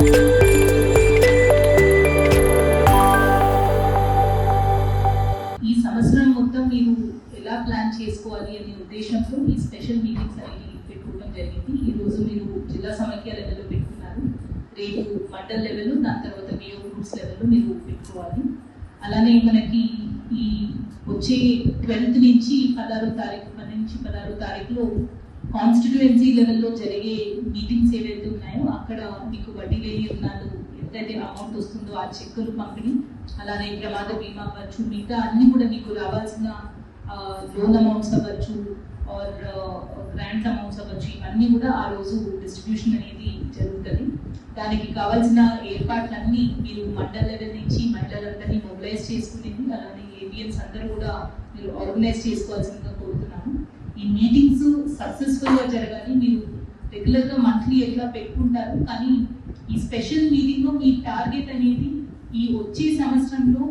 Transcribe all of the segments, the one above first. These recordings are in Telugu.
ఈ సంవత్సరం మొత్తం మీరు ఎలా ప్లాన్ చేసుకోవాలి అనే ఉద్దేశంతో ఈ స్పెషల్ మీటింగ్స్ అనేవి పెట్టుకోవడం జరిగింది. ఈ రోజు మీరు జిల్లా సమైక్య లెవెల్లో పెట్టుకున్నారు. రేపు మండల్ లెవెల్ దాని తర్వాత మేయో గ్రూప్స్ లెవెల్లో మీరు పెట్టుకోవాలి. అలానే మనకి ఈ వచ్చే ట్వెల్త్ నుంచి పదహారు తారీఖు పది నుంచి పదహారో తారీఖులో కాన్స్టిట్యుయెన్సీ లెవెల్లో జరిగే మీటింగ్స్ ఏవైతే ఉన్నాయో అక్కడ మీకు వడ్డీ లేని రుణాలు ఎంతైతే అమౌంట్ వస్తుందో ఆ చెక్కులు పంపిణీ అలానే ప్రమాద బీమా అవ్వచ్చు మిగతా అన్ని కూడా మీకు రావాల్సిన లోన్ అమౌంట్స్ అవ్వచ్చు ఆర్ గ్రాంట్ అమౌంట్స్ అవ్వచ్చు ఇవన్నీ కూడా ఆ రోజు డిస్ట్రిబ్యూషన్ అనేది జరుగుతుంది. దానికి కావాల్సిన ఏర్పాట్లన్నీ మీరు మండల్ లెవెల్ నుంచి మండలందరినీ మొబిలైజ్ చేసుకునేది అలానే ఏబిఎన్స్ అందరూ కూడా మీరు ఆర్గనైజ్ చేసుకోవాల్సిందిగా ఈ మీటింగ్స్ సక్సెస్ఫుల్గా జరగాలి. మీరు రెగ్యులర్గా మంత్లీ ఎట్లా పెట్టుకుంటారు? కానీ ఈ స్పెషల్ మీటింగ్లో మీ టార్గెట్ అనేది ఈ వచ్చే సంవత్సరంలో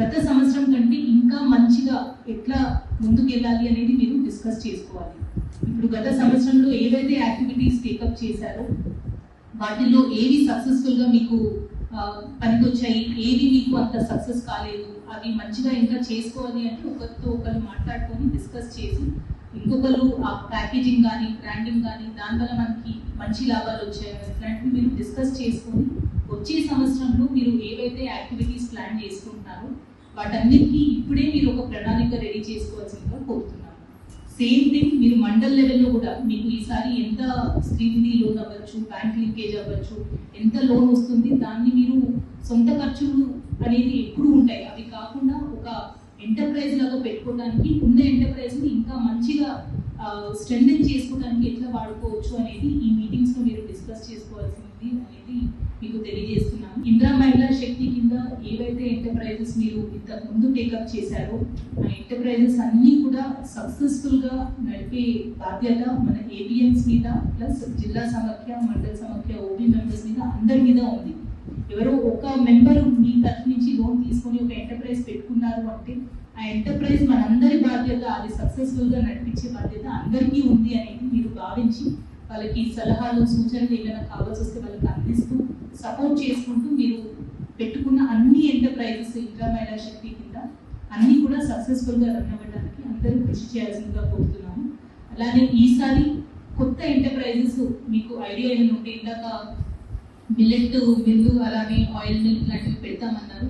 గత సంవత్సరం కంటే ఇంకా మంచిగా ఎట్లా ముందుకెళ్ళాలి అనేది మీరు డిస్కస్ చేసుకోవాలి. ఇప్పుడు గత సంవత్సరంలో ఏవైతే యాక్టివిటీస్ టేకప్ చేశారో వాటిల్లో ఏవి సక్సెస్ఫుల్గా మీకు పనికొచ్చాయి ఏది మీకు అంత సక్సెస్ కాలేదు? అవి మంచిగా ఇంకా చేసుకోవాలి అంటే ఒకరితో ఒకరు మాట్లాడుకొని డిస్కస్ చేసి ఇంకొకరు ఆ ప్యాకేజింగ్ కానీ బ్రాండింగ్ కానీ దానివల్ల మనకి మంచి లాభాలు వచ్చాయి. ఇట్లాంటివి మీరు డిస్కస్ చేసుకొని వచ్చే సంవత్సరంలో మీరు ఏవైతే యాక్టివిటీస్ ప్లాన్ చేసుకుంటున్నారో వాటన్నిటికీ ఇప్పుడే మీరు ఒక ప్రణాళిక రెడీ చేసుకోవాల్సిందిగా కోరుతున్నాను. సేమ్ థింగ్ మీరు మండల్ లెవెల్లో కూడా మీకు ఈసారి ఎంత స్త్రీనిధి లోన్ అవ్వచ్చు బ్యాంక్ లింకేజ్ అవ్వచ్చు ఎంత లోన్ వస్తుంది దాన్ని మీరు సొంత ఖర్చులు అనేది ఎప్పుడు ఉంటాయి. అవి కాకుండా ఒక ఎంటర్ప్రైజ్ లాగా పెట్టుకోవడానికి ఉన్న ఎంటర్ప్రైజ్ని ఇంకా మంచిగా స్ట్రెంగ్ చేసుకోవడానికి ఎట్లా వాడుకోవచ్చు అనేది ఈ మీటింగ్స్లో మీరు డిస్కస్ చేసుకోవాల్సింది అనేది మీకు తెలియజేస్తున్నాను. ఇంద్రా మహిళా శక్తి కింద ఏవైతే ఎంటర్ప్రైజెస్ మీరు ఇంతకు ముందు టేకప్ చేశారో ఆ ఎంటర్ప్రైజెస్ అన్నీ కూడా సక్సెస్ఫుల్గా నడిపే బాధ్యత మన ఏబిఎన్స్ మీద ప్లస్ జిల్లా సమఖ్య మండల సమఖ్య ఓబీ మెంబర్స్ మీద అందరి మీద ఉంది. ఎవరో ఒక మెంబర్ మీ తరఫు నుంచి లోన్ తీసుకొని ఒక ఎంటర్ప్రైజ్ పెట్టుకున్నారు అంటే ఆ ఎంటర్ప్రైజ్ మనందరి బాధ్యత అది సక్సెస్ఫుల్గా నడిపించే బాధ్యత అందరికీ ఉంది అనేది మీరు భావించి వాళ్ళకి సలహాలు సూచనలు ఏమైనా కావాల్సి వస్తే వాళ్ళకి అందిస్తూ సపోర్ట్ చేసుకుంటూ మీరు పెట్టుకున్న అన్ని ఎంటర్ప్రైజెస్ ఇంట్రా మహిళా శక్తి కింద అన్ని కూడా సక్సెస్ఫుల్గా రన్ అవ్వడానికి అందరూ కృషి చేయాల్సిందిగా కోరుతున్నాము. అలానే ఈసారి కొత్త ఎంటర్ప్రైజెస్ మీకు ఐడియా ఏమైనా ఉంటే ఇందాక మిల్లెట్ మిల్లు అలానే ఆయిల్ మిల్ లాంటివి పెడతామన్నారు.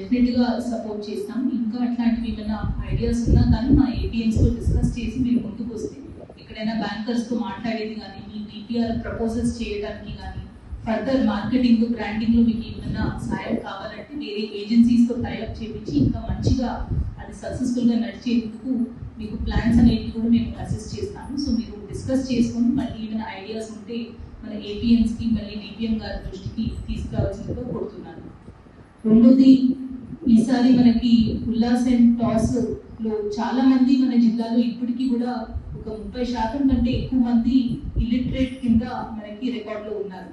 డెఫినెట్గా సపోర్ట్ చేస్తాం ఇంకా అట్లాంటివి ఏమైనా ఐడియాస్ ఉన్నా కానీ మా ఏపీఎన్స్తో డిస్కస్ చేసి మీరు ముందుకు వస్తే ఎక్కడైనా బ్యాంకర్స్తో మాట్లాడేది కానీ మీ డిపిఆర్ ప్రపోజల్స్ చేయడానికి కానీ ఫర్దర్ మార్కెటింగ్ బ్రాండింగ్లో మీకు ఏమైనా సహాయం కావాలంటే వేరే ఏజెన్సీస్తో టైఅప్ ఇంకా మంచిగా అది సక్సెస్ఫుల్గా నడిచేందుకు మీకు ప్లాన్స్ అనేవి కూడా మేము అసిస్ట్ చేస్తాము. సో మీరు డిస్కస్ చేసుకొని మళ్ళీ ఏమైనా ఐడియాస్ ఉంటే మన ఏటీఎమ్స్కి మళ్ళీ డిపిఎం గారి దృష్టికి తీసుకురావాల్సిందిగా కోరుతున్నాను. రెండోది ఈసారి మనకి ఉల్లాస్ అండ్ టాస్లో చాలా మంది మన జిల్లాలో ఇప్పటికీ కూడా ఒక ముప్పై శాతం కంటే ఎక్కువ మంది ఇలిటరేట్ కింద మనకి రికార్డ్లో ఉన్నారు.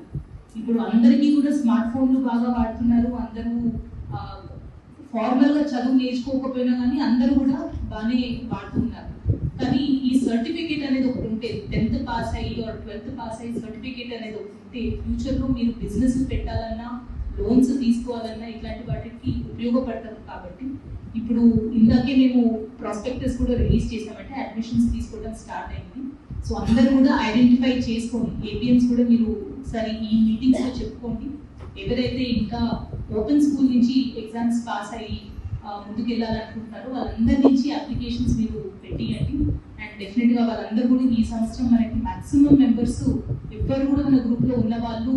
ఇప్పుడు అందరికీ కూడా స్మార్ట్ ఫోన్లు బాగా వాడుతున్నారు. అందరూ ఫార్మల్గా చదువు నేర్చుకోకపోయినా కానీ అందరూ కూడా బాగానే వాడుతున్నారు. కానీ ఈ సర్టిఫికేట్ అనేది ఒకటి ఉంటే టెన్త్ పాస్ అయ్యి ఆర్ ట్వెల్త్ పాస్ అయ్యి సర్టిఫికేట్ అనేది ఒకటి ఉంటే ఫ్యూచర్లో మీరు బిజినెస్ పెట్టాలన్నా లోన్స్ తీసుకోవాలన్నా ఇట్లాంటి వాటికి ఉపయోగపడతారు కాబట్టి ఇప్పుడు ఇందాకే మేము ప్రాస్పెక్టస్ కూడా రిలీజ్ చేసామంటే అడ్మిషన్స్ తీసుకోవడం స్టార్ట్ అయింది. సో అందరూ కూడా ఐడెంటిఫై చేసుకోండి. ఏపీఎన్స్ కూడా మీరు సరే ఈ మీటింగ్స్లో చెప్పుకోండి. ఎవరైతే ఇంకా ఓపెన్ స్కూల్ నుంచి ఎగ్జామ్స్ పాస్ అయ్యి ముందుకెళ్ళాలనుకుంటున్నారో వాళ్ళందరి నుంచి అప్లికేషన్స్ మీరు పెట్టియండి. అండ్ డెఫినెట్గా వాళ్ళందరూ కూడా ఈ సంవత్సరం మనకి మాక్సిమం మెంబర్స్ ఎవ్వరు కూడా మన గ్రూప్లో ఉన్న వాళ్ళు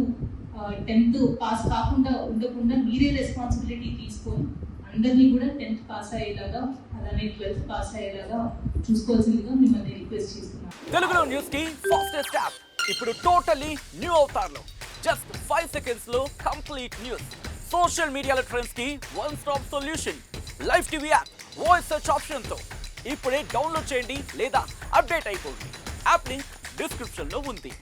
టెన్త్ పాస్ కాకుండా ఉండకుండా మీరే రెస్పాన్సిబిలిటీ తీసుకొని అందరినీ కూడా టెన్త్ పాస్ అయ్యేలాగా అలానే ట్వెల్త్ పాస్ అయ్యేలాగా చూసుకోవాల్సిందిగా మిమ్మల్ని రిక్వెస్ట్ చేస్తున్నాను. తెలుగులో న్యూస్కి ఫాస్టెస్ట్ యాప్ ఇప్పుడు టోటలీ న్యూ అవుతారు జస్ట్ ఫైవ్ సెకండ్స్లో కంప్లీట్ న్యూస్ సోషల్ మీడియాలో ట్రెండ్స్కి one stop solution live TV app voice search ఆప్షన్తో. ఇప్పుడే డౌన్లోడ్ చేయండి లేదా అప్డేట్ అయిపోండి. యాప్ లింక్ డిస్క్రిప్షన్లో ఉంది.